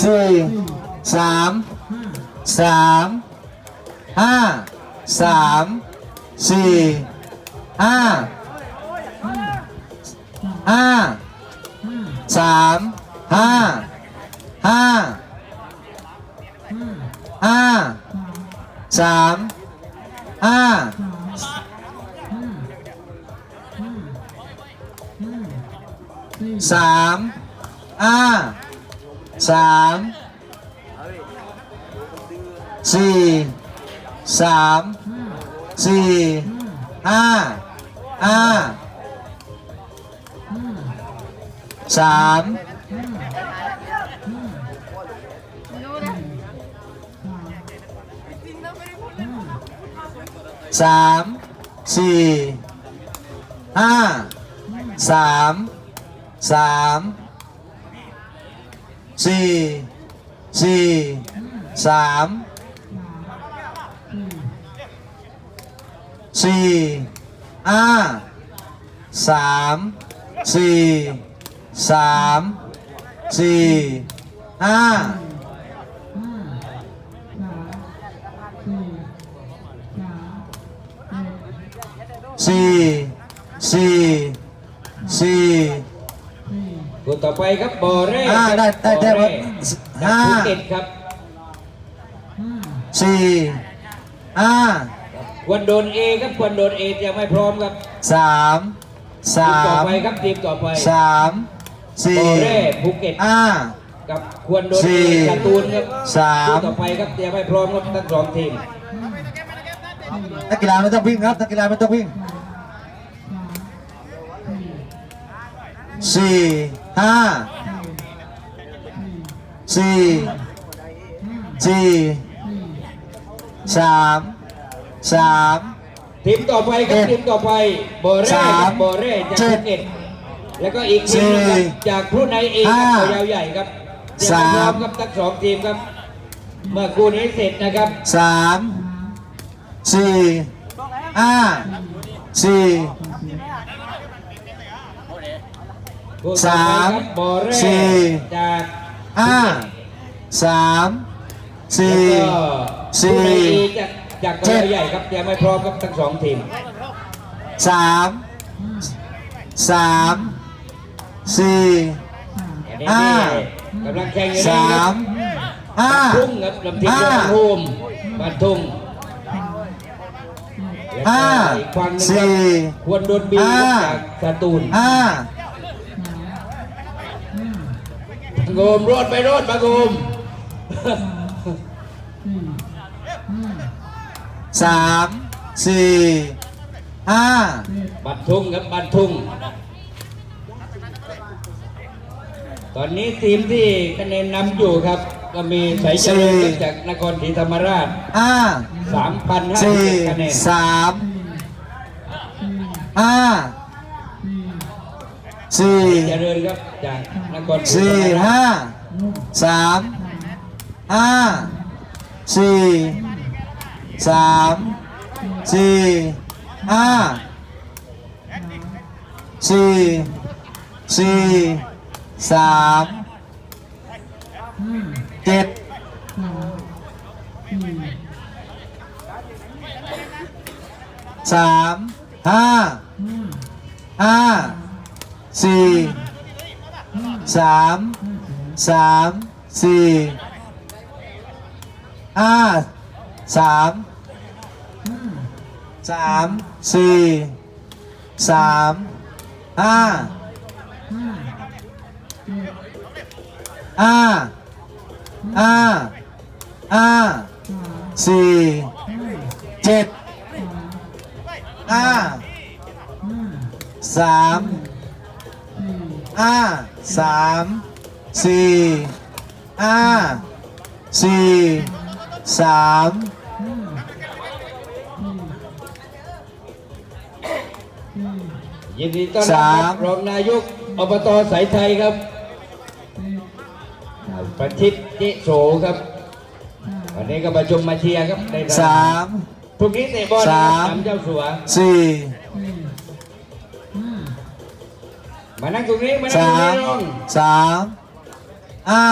สี่สามสามห้าสามสี่ห้าห้าสามห้าห้าห้าสามห้าสามห้า สามสี่สามสี่ห้าห้าสามสามสี่ห้าสามสาม สี่สี่สามสี่ห้าสามสี่สามสี่ห้าสี่สี่สี่ ต่อไปครับบอเร่อ่าได้ได้ได้บอเร่ห้าจากภูเก็ตครับสี่ห้าควรโดนเอครับควรโดนเอยังไม่พร้อมครับสามทีสามต่อมไปครับทีมต่อไปสามสี่บอเร่ภูเก็ตห้ากับควรโดนสี่เอการ์ตูนครับสามทีต่อไปครับยังไม่พร้อมครับทั้งสองทีมนักกีฬาไม่ต้องวิ่งครับนักกีฬาไม่ต้องวิ่งสี่ ห้าสี่สี่สามสามทีมต่อไปครับทีมต่อไปบอเร่สามครับบอเร่จากเจ็ดภูเก็ตแล้วก็อีกทีมนึงครับจากผู้ในเองครับยาวใหญ่ครับยังไม่พร้อมสามครับทั้งสองทีมครับ เมื่อคู่นี้เสร็จนะครับสามสี่ห้าสี่ คู่ต่อไป สามครับบอเร่สี่จากห้าสามสี่แล้วก็สี่ผู้ในเองจากจากตัวยาวใหญ่ครับยังไม่พร้อมครับทั้งสองทีมสามสามสี่อันนี้ห้ากำลังแข่งอยู่สานี่ครับมห้าทุ่งครับลำทีมห้าลำทุ่มบ้านทุ่งแล้วก็ห้าอีกฝั่งหนึงคสี่รับควรโดนบีครับห้าจากสตูลห้า โงมรอดไปรอดมาโงมสามสี่ห้าบันทุ่งครับบันทุ่ง ตอนนี้ทีมที่คะแนนนำอยู่ครับ ก็มีสายเจริญครับจากนครศรีธรรมราชห้า3,050สี่คะแนนสามห้า สี่เจริญครับจากนครสี่ห้าสามห้าสี่สามสี่ห้าสี่สี่สามเจ็ดสามห้าห้า สี่สามสามสี่ห้าสามสามสี่สามห้าห้าห้าห้าสี่เจ็ดห้าสาม ห้าสามสี่ห้าสี่สามยินดีต้อนรับครับรองนายกอบตสายไทยครับประชิตจิโสครับ วันนี้ก็ประชุมมาเชียร์ครับในสามพรุ่งนี้เตะบอลนะคสารับมสามเจ้าสัวสี่ มานั่งตรงนี้มานั่งสาตรงมนี้น้องสามห้า